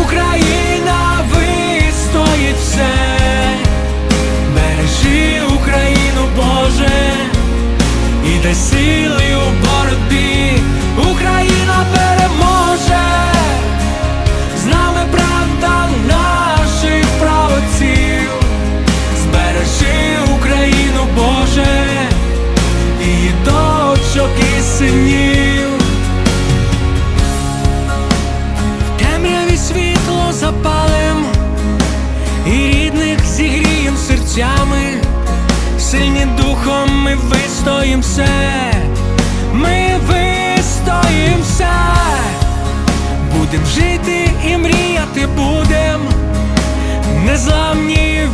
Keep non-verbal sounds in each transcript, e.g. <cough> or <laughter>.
Україна вистоїть все, бережи Україну, Боже, і дай сили жити і мріяти будем, незламні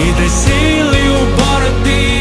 і дай сили у боротьбі,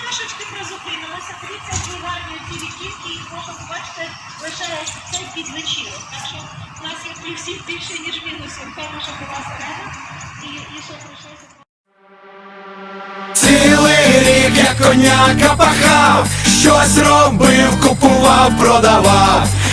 Трошечки призупинилися. Дивіться, які гарні ці віківки, їх можна побачити лише цей підвечірок. Так що у нас є плюсів більше, ніж мінусів. Що була середа і, і що прийшлося. Цілий рік як коняка пахав, щось робив, купував, продавав,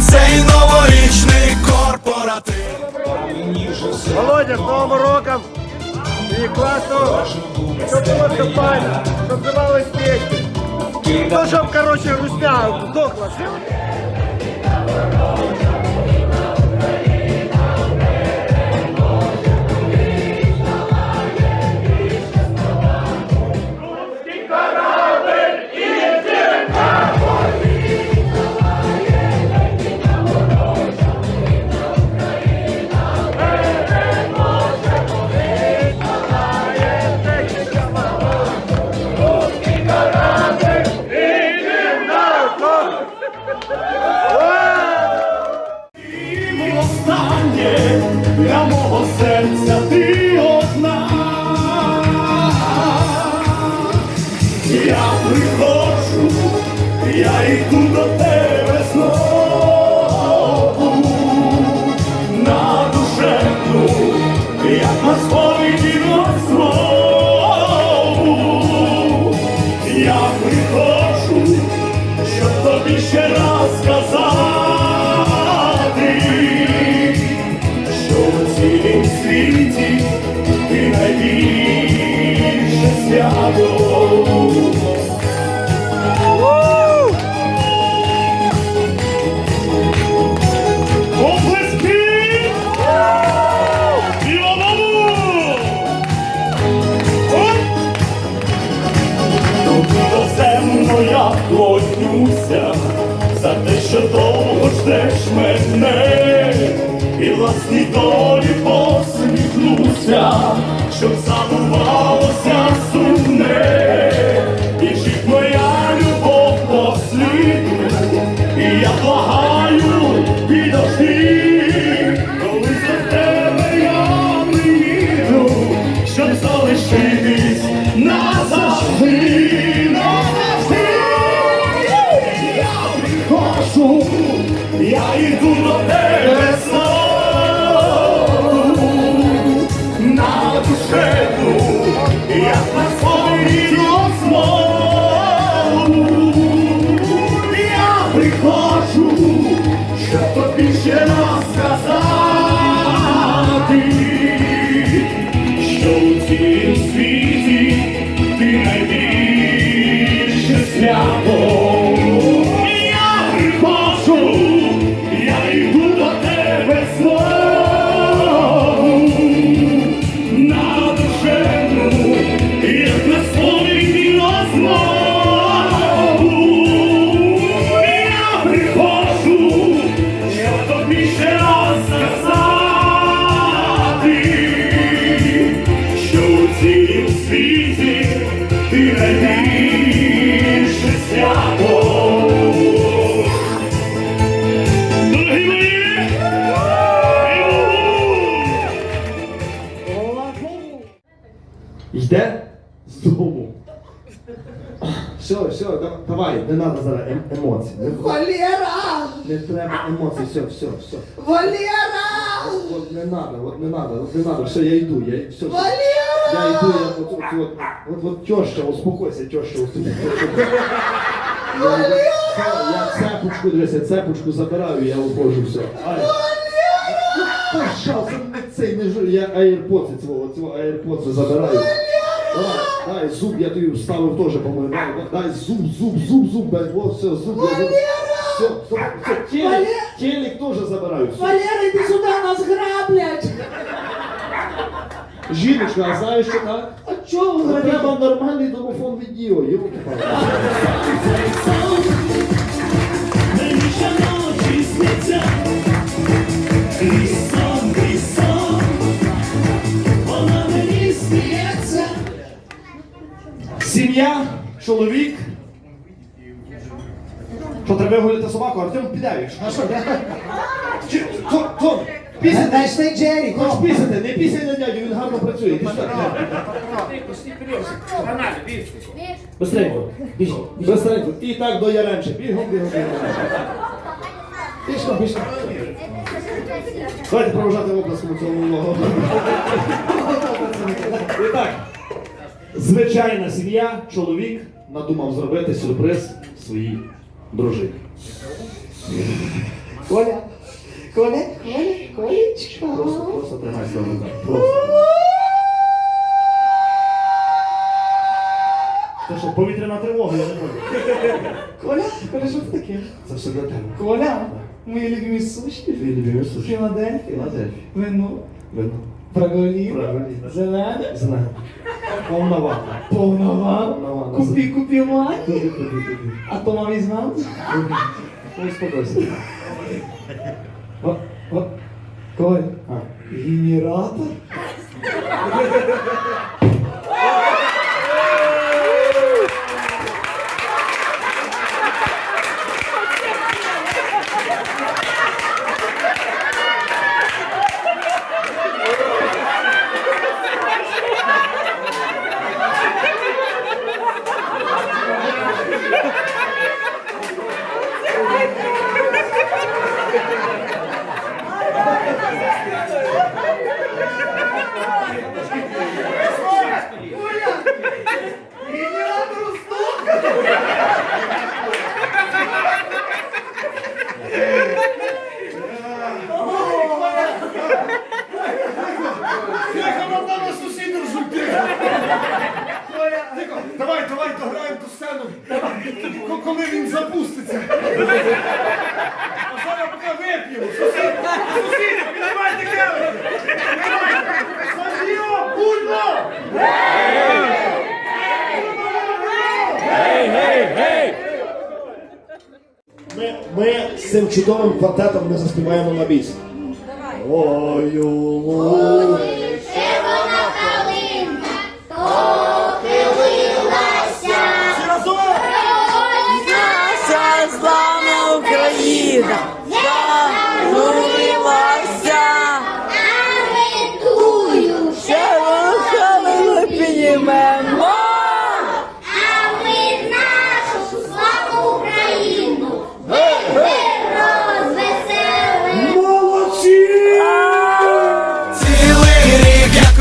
цей новорічний корпоратив. Володя, з Новим роком! І класно, щоб було все файно, щоб давали пісні. Ну, щоб, короче, русня здохла. для мого серця ти одна, я приходжу, я йду до тебе знову. На душевну, як на сповіді знову, я приходжу, щоб тобі ще раз сказати. Оп! Я клонюся за те, що довго ждеш мене, і власній долі посміхнуся, не треба емоцій, все, все, все. Валера! От не надо, от не надо, от не надо, все, я йду, я все. все. Валера! Я йду, я от, от, от, от, от теща, успокойся, теща, успокойся. Я, я, я цепочку, дивися, цепочку забираю, я уходжу, все. Ай. Пожалуйста, не цей, не жуй, я AirPods цього, цього AirPods забираю. Давай, дай зуб, я тобі вставив теж, по-моєму. Дай, дай зуб, зуб, зуб, зуб, дай, вот, все, зуб, я зуб. Все, все, все, телек, телек теж забираю. Все. Валера, іди сюди, нас граблять! Жіночка, а знаєш, що так? А чого ви Ну, говорите? Треба нормальний домофон відео, йолки палки Мені Що, треба гуляти собаку? Артем піде, якщо. А що, Том, Том, пісяти. Знайшли Джері, Хоч пісяти, не пісяй на дядю, він гарно працює. Іди сюди. Быстренько. Біж, Быстренько. І так до Яремче. Бігом, бігом, бігом. Пішко, пішко. Давайте проважати оплеском цього малого. І так. Звичайна сім'я, чоловік надумав зробити сюрприз своїй дружині. Коля, Коля, Коля, Колечка. Просто, просто тримайся за руку. Просто. Це що, повітряна тривога, я не можу. Коля, Коля, що це таке? Це все для тебе. Коля, мої любимі сушки. Твій любимий суші. Філадельфія. Філадельфія. Вино. Видно. Праголів. Праголів. Зелене. Знаю. Повна ванна. Повна ванна. Повна ванна. Купі, купі мані. Туди, туди, туди. А то мам візьмем? Ну, успокойся. О, о, Коль, А. генератор? <laughs> Давай, дограємо ту сцену. Коли він запуститься. А зараз поки вип'ємо. Сусід, сусід, піднімайте келихи. Садіо, будьмо! Ми, ми з цим чудовим квартетом не заспіваємо на біс. Ой, ой, Червона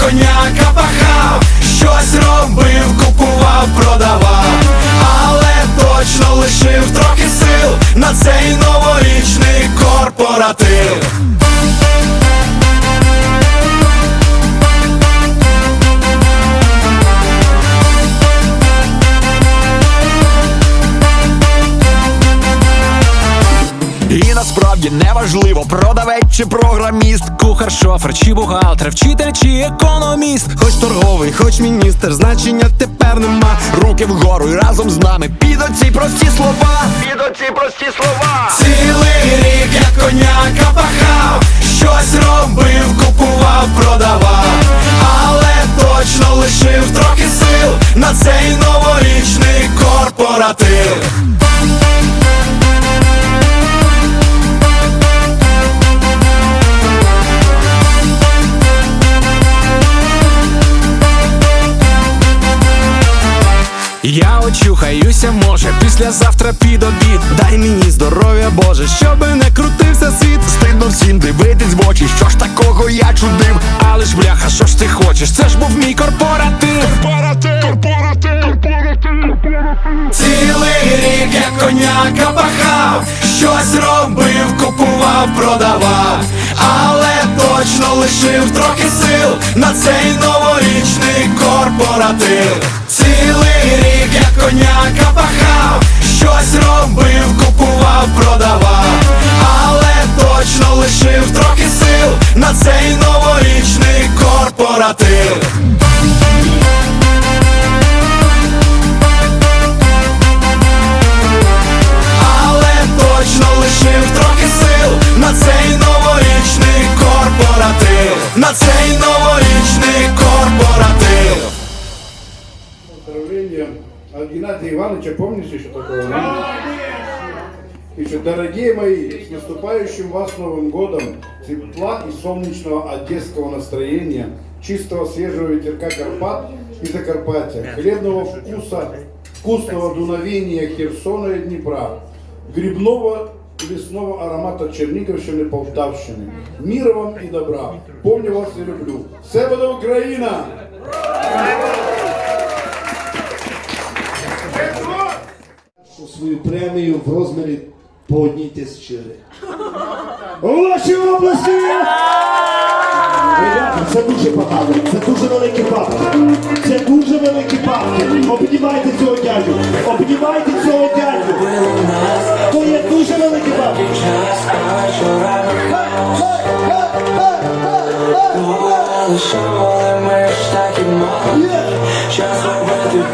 коняка пахав, щось робив, купував, продавав, але точно лишив трохи сил на цей новорічний корпоратив. Насправді неважливо, продавець чи програміст, Кухар, шофер, чи бухгалтер, вчитель чи економіст. хоч торговий, хоч міністр, значення тепер нема. Руки вгору і разом з нами під оці прості слова. Під оці прості слова. Цілий рік я коняка пахав, щось робив, купував, продавав, але точно лишив трохи сил на цей новорічний корпоратив. Очухаюся, може, післязавтра під обід. Дай мені здоров'я, Боже, щоби не крутився світ. Стидно всім дивитись в очі, що ж такого я чудив. Але ж бляха, що ж ти хочеш? Це ж був мій корпоратив. Корпоратив, корпоратив, корпоратив. Цілий рік я коняка пахав, щось робив, купував, продавав, але точно лишив трохи сил на цей новорічний корпоратив. Цілий рік я коняка пахав, щось робив, купував, продавав, але точно лишив трохи сил на цей новорічний корпоратив. дорогие мои, с наступающим вас Новым годом, тепла и солнечного одесского настроения, чистого свежего ветерка Карпат и Закарпатья, хлебного вкуса, вкусного дуновения Херсона и Днепра, грибного и лесного аромата Черниговщины и Полтавщины. Мира вам и добра. Помню вас и люблю. Все буде Україна! свою премію в розмірі по одній тисячі гривень. У вашій області! Це дуже багато, це дуже великі бабки. Це дуже великі бабки. Обнімайте цього дядю, обнімайте цього дядю. То є дуже великі бабки. Час робити